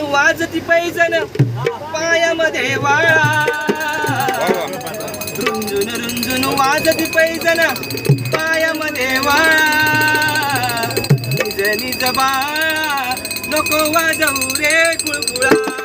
वाजती pigeon पायामध्ये वाळा. रुंजून रुंजून वाजती pigeon पायामध्ये वाळा. निज निज बाळा नको वाजवू रे कुळकुळा.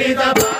Haritabha